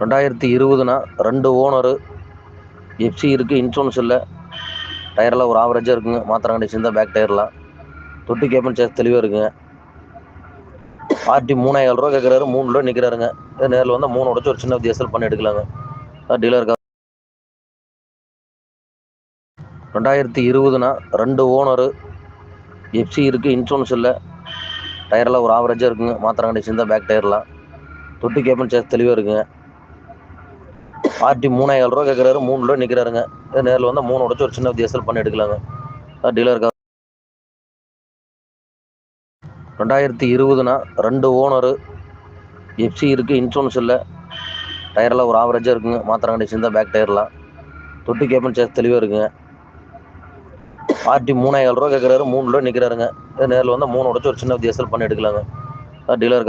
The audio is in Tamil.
ரெண்டாயிரத்தி இருபதுனா ரெண்டு ஓனரு எஃப்சி இருக்குது இன்சூரன்ஸ் இல்லை. டயரெல்லாம் ஒரு ஆவரேஜாக இருக்குங்க. மாத்திரம் கண்டிஷன் தான் பேக் டயர்லாம் தொட்டி கேப்பன் சேஸ் தெளிவாக இருக்குங்க. ஆர்டி மூணாயிரம் ரூபா கேட்குறாரு மூணு ரூபா நிற்கிறாருங்க நேரில் வந்து மூணு உடச்சு ஒரு சின்ன வித்தியாசம் பண்ணி எடுக்கலாங்க. டீலர் ரெண்டாயிரத்தி இருபதுனா ரெண்டு ஓனரு எஃப்சி இருக்குது இன்சூரன்ஸ் இல்லை. டயரெல்லாம் ஒரு ஆவரேஜாக இருக்குங்க. மாத்திரம் கண்டிஷன் தான் பேக் டயர்லாம் தொட்டி கேப்பன் சேஸ் தெளிவாக இருக்குங்க. ஆர்டி மூணாயிரம் ரூபா கேட்குறாரு மூணு ரூபா நிற்கிறாருங்க நேரில் வந்து மூணு உடச்சு ஒரு சின்ன வித்தியாசம் பண்ணி எடுக்கலாங்க. டீலர் ரெண்டாயிரத்தி இருபதுனா ரெண்டு ஓனரு எஃப்சி இருக்குது இன்சூரன்ஸ் இல்லை. டயரெல்லாம் ஒரு ஆவரேஜாக இருக்குங்க. மாத்திரம் கண்டிஷன் தான் பேக் டயர்லாம் தொட்டி கேப்பன் சேஸ் தெளிவாக இருக்குங்க. ஆர்டி மூணாயிரம் ரூபா கேட்குறாரு மூணு ரூபா நிற்கிறாருங்க நேரில் வந்து மூணு உடச்சு ஒரு சின்ன வித்தியாசம் பண்ணி எடுக்கலாங்க. டீலர்